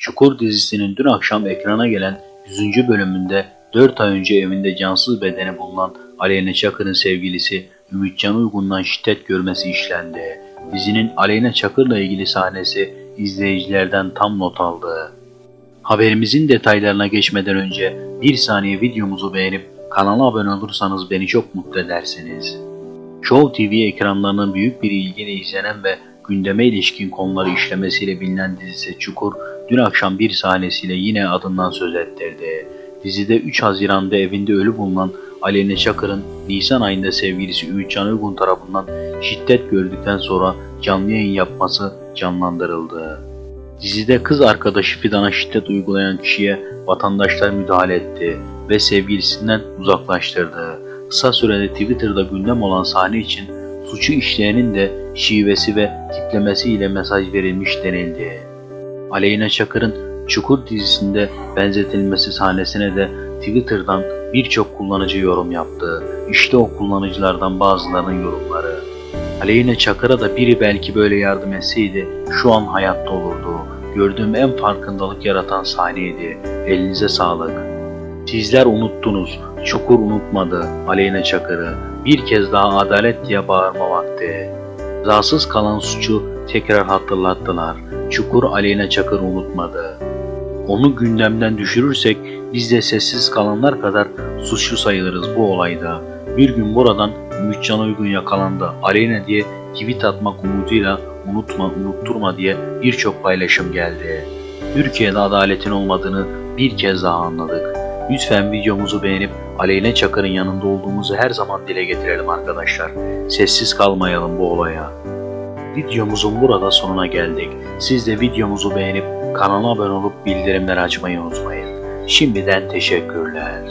Çukur dizisinin dün akşam ekrana gelen 100. bölümünde 4 ay önce evinde cansız bedeni bulunan Aleyna Çakır'ın sevgilisi Ümitcan Uygun'dan şiddet görmesi işlendi. Dizinin Aleyna Çakır'la ilgili sahnesi izleyicilerden tam not aldı. Haberimizin detaylarına geçmeden önce bir saniye videomuzu beğenip kanala abone olursanız beni çok mutlu edersiniz. Show TV ekranlarının büyük bir ilgiyle izlenen ve gündeme ilişkin konuları işlemesiyle bilinen dizisi Çukur dün akşam bir sahnesiyle yine adından söz ettirdi. Dizide 3 Haziran'da evinde ölü bulunan Aleyna Çakır'ın Nisan ayında sevgilisi Ümitcan Uygun tarafından şiddet gördükten sonra canlı yayın yapması canlandırıldı. Dizide kız arkadaşı Fidan'a şiddet uygulayan kişiye vatandaşlar müdahale etti ve sevgilisinden uzaklaştırdı. Kısa sürede Twitter'da gündem olan sahne için suçu işleyenin de şivesi ve tiplemesiyle mesaj verilmiş denildi. Aleyna Çakır'ın Çukur dizisinde benzetilmesi sahnesine de Twitter'dan birçok kullanıcı yorum yaptı. İşte o kullanıcılardan bazılarının yorumları. Aleyna Çakır'a da biri belki böyle yardım etseydi şu an hayatta olurdu. Gördüğüm en farkındalık yaratan sahneydi. Elinize sağlık. Sizler unuttunuz. Çukur unutmadı Aleyna Çakır'ı. Bir kez daha adalet diye bağırma vakti. Cezasız kalan suçu tekrar hatırlattılar. Çukur Aleyna Çakır unutmadı. Onu gündemden düşürürsek biz de sessiz kalanlar kadar suçlu sayılırız bu olayda. Bir gün buradan Ümitcan Uygun yakalandı. Aleyna diye tweet atmak umuduyla unutma unutturma diye birçok paylaşım geldi. Türkiye'de adaletin olmadığını bir kez daha anladık. Lütfen videomuzu beğenip Aleyna Çakır'ın yanında olduğumuzu her zaman dile getirelim arkadaşlar. Sessiz kalmayalım bu olaya. Videomuzun burada sonuna geldik. Siz de videomuzu beğenip kanala abone olup bildirimleri açmayı unutmayın. Şimdiden teşekkürler.